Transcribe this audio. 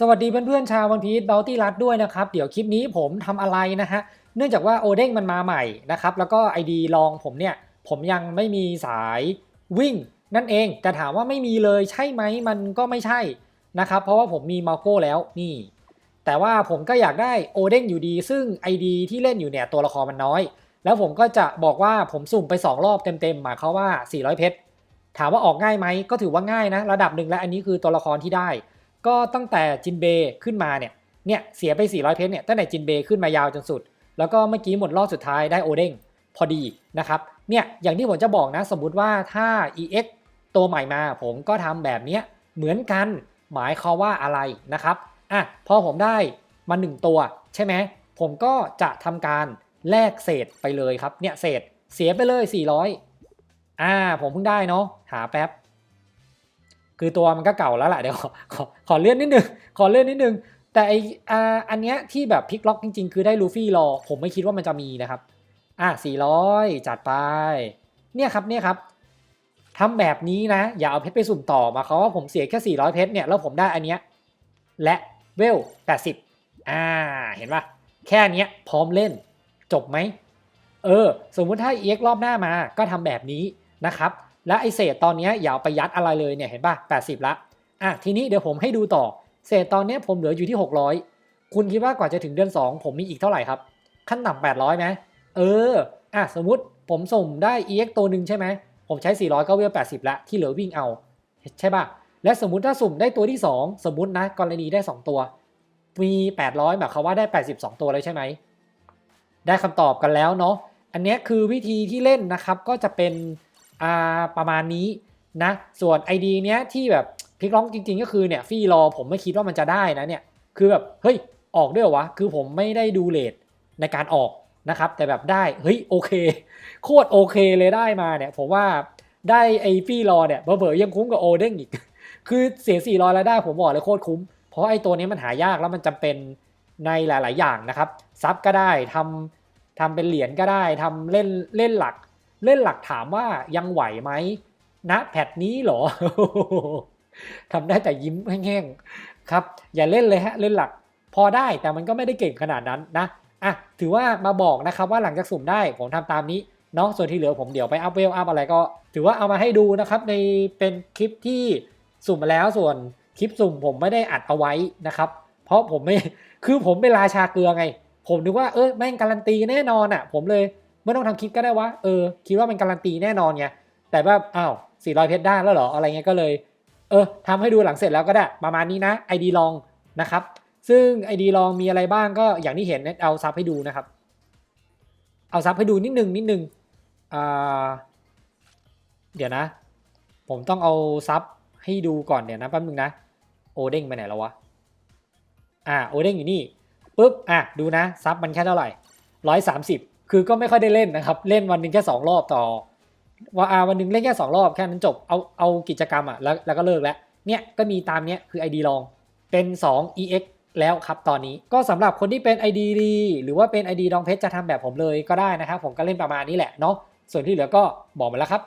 สวัสดีเพื่อนๆชาววันพีชบัลตี้รัดด้วยนะครับ เดี๋ยวคลิปนี้ผมทำอะไรนะฮะ เนื่องจากว่าโอเด้งมันมาใหม่นะครับ แล้วก็ ID ลองผมเนี่ย ผมยังไม่มีสายวิ่ง นั่นเองแต่ถามว่าไม่มีเลยใช่ไหมมันก็ไม่ใช่นะครับ เพราะว่าผมมีมาโก้แล้วนี่ แต่ว่าผมก็อยากได้โอเด้งอยู่ดี ซึ่ง ID ที่เล่นอยู่เนี่ยตัวละครมันน้อย แล้วผมก็จะบอกว่าผมสุ่มไป 2 รอบเต็มๆหมายความว่า 400 เพชรถามว่าออกง่ายไหมก็ถือว่าง่ายนะ ระดับหนึ่งและอันนี้คือตัวละครที่ได้ ก็ตั้งแต่จินเบย์ขึ้นมาเนี่ยเนี่ยเสียไป 400 เพชรเนี่ยตั้งแต่จินเบย์ขึ้นมายาวจนสุด แล้วก็เมื่อกี้หมดรอบสุดท้ายได้โอเด้งพอดีนะครับเนี่ยอย่างที่ผมจะบอกนะสมมุติว่าถ้า EX ตัวใหม่มาผมก็ทำแบบเนี้ยเหมือนกันหมายความว่าอะไรนะครับอะพอผมได้มา 1 ตัวใช่ไหมผมก็จะทำการแลกเศษไปเลยครับเนี่ยเศษเสียไปเลย 400อ่าผมเพิ่งได้เนาะหาแป๊บ คือตัวมันก็เก่าแล้วแหละเดี๋ยวขอขอขอเลื่อนนิดนึงขอเลื่อนนิดนึง แต่ไออ่าอันเนี้ยที่แบบพลิกล็อกจริง ๆ คือได้ลูฟี่รอ ผมไม่คิดว่ามันจะมีนะครับ อะ400 จัดไป เนี่ยครับเนี่ยครับทำแบบนี้นะ อย่าเอาเพชรไปสุ่มต่อมาเขาว่าผมเสียแค่ 400 เพชรเนี่ยแล้วผมได้อันเนี้ยและเวล 80 อ่า เห็นปะแค่เนี้ยพร้อมเล่นจบไหม เออ สมมุติถ้า EX รอบหน้ามาก็ทำแบบนี้นะครับ และไอเศษตอนนี้อย่าไปยัดอะไรเลยเนี่ยเห็นป่ะ 80 ละอะทีนี้เดี๋ยวผมให้ดูต่อ เศษตอนนี้ผมเหลืออยู่ที่ 600 คุณคิดว่ากว่าจะถึงเดือน 2 ผมมีอีกเท่าไหร่ครับ ขั้นต่ำ800ไหมเอออะสมมุติผมส่งได้ EX ตัวหนึ่งใช่ไหมผมใช้ 400 ก็เวล80 ละที่เหลือวิ่งเอา ใช่ป่ะ และสมมุติถ้าสุ่มได้ตัวที่ 2 สมมุตินะกรณีได้ 2 ตัว มี 800หมายความว่าได้ 82 ตัวเลยใช่ไหมได้คำตอบกันแล้วเนาะอันนี้คือวิธีที่เล่นนะครับก็จะเป็น อ่าประมาณนี้นะ ส่วน ID เนี้ยที่แบบพลิกล็อกจริง ๆ ก็คือเนี่ยฟรีรอผมไม่คิดว่ามันจะได้นะเนี่ยคือแบบเฮ้ยออกด้วยวะคือผมไม่ได้ดูเลทในการออกนะครับ แต่แบบได้เฮ้ยโอเค โคตรโอเคเลยได้มาเนี่ยผมว่าได้ไอฟรีรอเนี่ยเบอร์ยังคุ้มกับโอเด้งอีก คือเสีย400แล้วได้ผมบอกเลยโคตรคุ้ม เพราะไอตัวนี้มันหายากแล้วมันจำเป็นในหลาย ๆ อย่างนะครับซับก็ได้ทำทำเป็นเหรียญก็ได้ทำเล่นเล่นหลัก เล่นหลักถามว่ายังไหวไหมณแพทนี้หรอทำได้แต่ยิ้มแห้งๆครับ อย่าเล่นเลยฮะเล่นหลักพอได้แต่มันก็ไม่ได้เก่งขนาดนั้นนะอะถือว่ามาบอกนะครับว่าหลังจากสุ่มได้ผมทำตามนี้เนาะส่วนที่เหลือผมเดี๋ยวไปอัพเวลอัพอะไรก็ ถือว่าเอามาให้ดูนะครับในเป็นคลิปที่สุ่มมาแล้วส่วนคลิปสุ่มผมไม่ได้อัดเอาไว้นะครับ เพราะผมไม่คือผมเป็นราชาเกลือไง ผมนึกว่าเออแม่งการันตีแน่นอนอะ ผมเลย ไม่ต้องทำคลิปก็ได้วะเออคิดว่าเป็นการันตีแน่นอนไงแต่แบบอ้าว400เพชรได้แล้วเหรออะไรเงี้ยก็เลย เออทำให้ดูหลังเสร็จแล้วก็ได้ประมาณนี้นะ ID ลองนะครับ ซึ่ง ID ลองมีอะไรบ้างก็อย่างที่เห็นเนี่ยเอาซับให้ดูนะครับ เอาซับให้ดูนิดนึงนิดนึงอ่าเดี๋ยวนะ ผมต้องเอาซับให้ดูก่อนเดี๋ยวนะแป๊บนึงนะโอเด้งไปไหนแล้ววะอ่าโอเด้งอยู่นี่ปุ๊บอะดูนะซับมันแค่เท่าไหร่ร้อยสามสิบ คือก็ไม่ค่อยได้เล่นนะครับ เล่นวันหนึ่งแค่สองรอบต่อว่าอาวันหนึ่งเล่นแค่สองรอบแค่นั้นจบเอาเอากิจกรรมอะแล้วแล้วก็เลิกแล้วเนี่ยก็มีตามเนี้ยคือ ID ลองเป็น 2 EX แล้วครับตอนนี้ก็สำหรับคนที่เป็น ID ดีหรือว่าเป็น ID ดองเพชรจะทำแบบผมเลยก็ได้นะครับผมก็เล่นประมาณนี้แหละเนาะส่วนที่เหลือก็บอกมาแล้วครับ